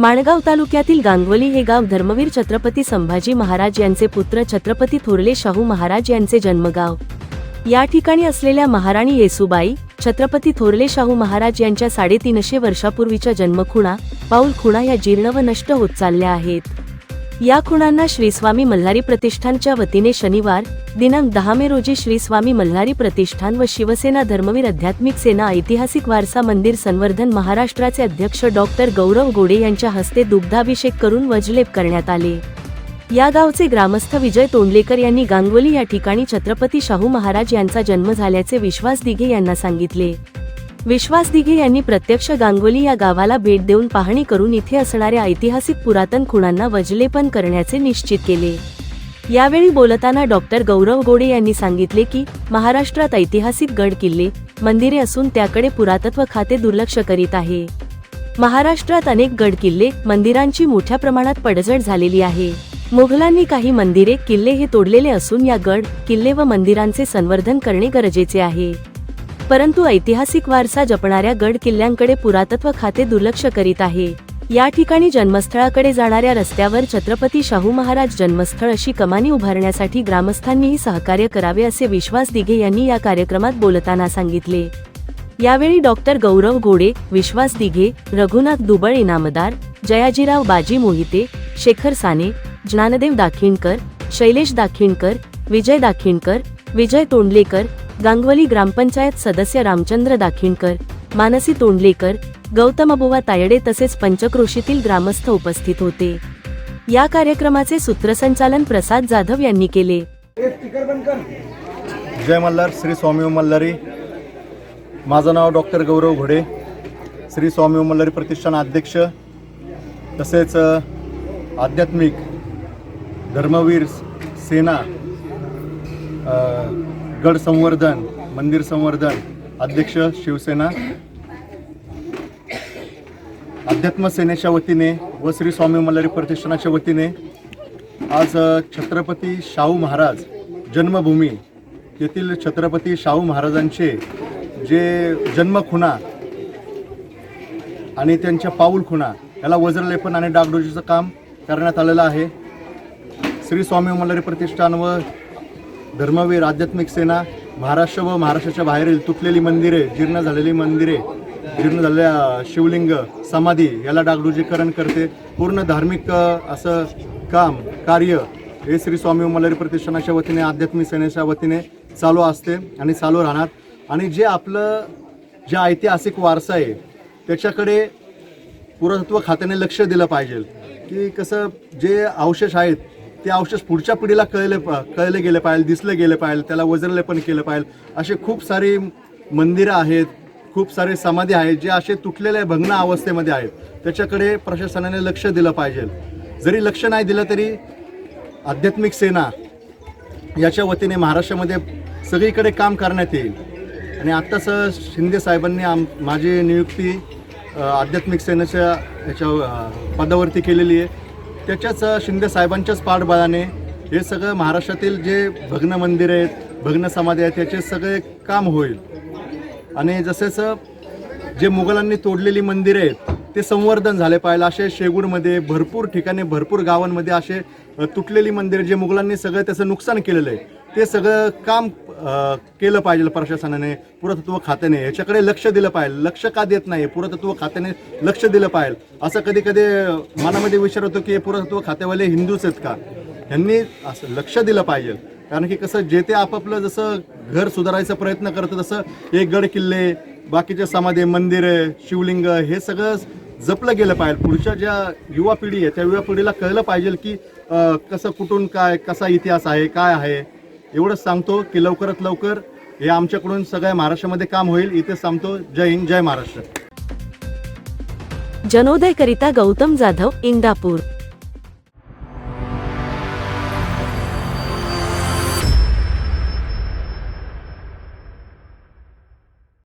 माणगाव तालुक्यातील गांगवली हे गाव धर्मवीर छत्रपती संभाजी महाराज यांचे पुत्र छत्रपती थोरले शाहू महाराज यांचे जन्मगाव. या ठिकाणी असलेल्या महाराणी येसुबाई छत्रपती थोरले शाहू महाराज यांच्या साडेतीनशे वर्षापूर्वीच्या जन्मखुणा पाऊल खुणा या जीर्ण व नष्ट होत चालल्या आहेत. या खुणांना श्री स्वामी मल्हारी प्रतिष्ठानच्या वतीने शनिवार दिनांक दहा मे रोजी श्री स्वामी मल्हारी प्रतिष्ठान व शिवसेना धर्मवीर आध्यात्मिक सेना ऐतिहासिक वारसा मंदिर संवर्धन महाराष्ट्राचे अध्यक्ष डॉक्टर गौरव गोडे यांच्या हस्ते दुग्धाभिषेक करून वजलेप करण्यात आले. या गावचे ग्रामस्थ विजय तोंडलेकर यांनी गांगोली या ठिकाणी छत्रपती शाहू महाराज यांचा जन्म झाल्याचे विश्वास दिघे यांना सांगितले. विश्वास दिघे यांनी प्रत्यक्ष गांगोली या गावाला भेट देऊन पाहणी करून इथे असणाऱ्या ऐतिहासिक पुरातन खुणांना वजलेपन करण्याचे निश्चित केले. यावेळी बोलताना डॉक्टर गौरव गोडे यांनी सांगितले की महाराष्ट्रात ऐतिहासिक गड किल्ले मंदिरे असून त्याकडे पुरातत्व खाते दुर्लक्ष करीत आहे. महाराष्ट्रात अनेक गड किल्ले मंदिरांची मोठ्या प्रमाणात पडझड झालेली आहे. मुघलांनी काही मंदिरे किल्ले हे तोडलेले असून या गड किल्ले व मंदिरांचे संवर्धन करणे गरजेचे आहे. परंतु ऐतिहासिक वारसा जपणाऱ्या गड किल्ल्यांकडे पुरातत्व खाते दुर्लक्ष करीत आहे. या ठिकाणी जन्मस्थळाकडे जाणाऱ्या रस्त्यावर छत्रपती शाहू महाराज जन्मस्थळ अशी कमानी उभारण्यासाठी ग्रामस्थांनीही सहकार्य करावे असे विश्वास दिघे यांनी या कार्यक्रमात बोलताना सांगितले. यावेळी डॉक्टर गौरव घोडे विश्वास दिघे रघुनाथ दुबळ इनामदार जयाजीराव बाजी मोहिते शेखर साने ज्ञानदेव दाखिणकर शैलेश दाखिणकर विजय दाखिणकर विजय तोंडलेकर गांगवली ग्रामपंचायत सदस्य रामचंद्र दाखिणकर मानसी तोंडलेकर गौतमबुवा तायडे तसेच पंचक्रोशीतील ग्रामस्थ उपस्थित होते. या कार्यक्रमाचे सूत्रसंचालन प्रसाद जाधव यांनी केले. जय मल्हार श्री स्वामी मल्हारी. माझं नाव डॉक्टर गौरव घोडे. श्री स्वामी मल्हारी प्रतिष्ठान अध्यक्ष तसेच आध्यात्मिक धर्मवीर सेना गड संवर्धन मंदिर संवर्धन अध्यक्ष शिवसेना अध्यात्म सेनेच्या वतीने व श्री स्वामी मल्हारी प्रतिष्ठानाच्या वतीने आज छत्रपती शाहू महाराज जन्मभूमी येथील छत्रपती शाहू महाराजांचे जे जन्मखुणा आणि त्यांच्या पाऊल खुणा याला वज्रलेपन आणि डागडोजीचं काम करण्यात आलेलं आहे. श्री स्वामी मल्हारी प्रतिष्ठान व धर्मवीर आध्यात्मिक सेना महाराष्ट्र व महाराष्ट्राच्या बाहेरील तुटलेली मंदिरे जीर्ण झालेली मंदिरे जीर्ण झालेल्या शिवलिंग समाधी याला डागडुजीकरण करते. पूर्ण धार्मिक असं काम कार्य हे श्री स्वामी मल्हारी प्रतिष्ठानाच्या वतीने आध्यात्मिक सेनेच्या वतीने चालू असते आणि चालू राहणार. आणि जे आपलं जे ऐतिहासिक वारसा आहे त्याच्याकडे पुरातत्व खात्याने लक्ष दिलं पाहिजे. की कसं जे अवशेष आहेत ते अवशेष पुढच्या पिढीला कळले कळले गेले पाहिजे दिसले गेले पाहिजे त्याला वजरलेपण केलं पाहिजे. असे खूप सारी मंदिरं आहेत खूप सारे समाधी आहेत जे असे तुटलेल्या भग्न अवस्थेमध्ये आहेत. त्याच्याकडे प्रशासनाने लक्ष दिलं पाहिजे. जरी लक्ष नाही दिलं तरी आध्यात्मिक सेना याच्या वतीने महाराष्ट्रामध्ये सगळीकडे काम करण्यात येईल. आणि आत्ताच शिंदे साहेबांनी आम माझी नियुक्ती आध्यात्मिक सेनेच्या याच्या पदावरती केलेली आहे. त्याच्याच शिंदे साहेबांच्याच पाठबळाने हे सगळं महाराष्ट्रातील जे भग्न मंदिर आहेत भग्न समाधी आहेत त्याचे सगळे काम होईल. आणि जसेच जे मुघलांनी तोडलेली मंदिरे आहेत ते संवर्धन झाले पाहिजे असे शेगूरमध्ये भरपूर ठिकाणी भरपूर गावांमध्ये असे तुटलेली मंदिरे जे मुघलांनी सगळं त्याचं नुकसान केलेलं आहे. ते सगळं काम अ, केलं पाहिजे प्रशासनाने पुरातत्व खात्याने. याच्याकडे लक्ष दिलं पाहिजे. लक्ष का देत नाही? पुरातत्व खात्याने लक्ष दिलं पाहिजे. असं कधी कधी मनामध्ये विचार होतो की हे पुरातत्व खात्यावाले हिंदूच आहेत का? यांनी असं लक्ष दिलं पाहिजे. कारण की कसं जे ते आपापलं जसं घर सुधारायचा प्रयत्न करतं तसं हे गड किल्ले बाकीचे समाधी मंदिरे शिवलिंग हे सगळं जपलं गेलं पाहिजे. पुढच्या ज्या युवा पिढी आहे त्या युवा पिढीला कळलं पाहिजे की कसं कुठून काय कसा इतिहास आहे काय आहे? एवढंच सांगतो की लवकरात लवकर हे आमच्याकडून सगळ्या महाराष्ट्रामध्ये काम होईल. इथे सांगतो जय हिंद जय महाराष्ट्र. जनोदय करिता गौतम जाधव इंदापूर.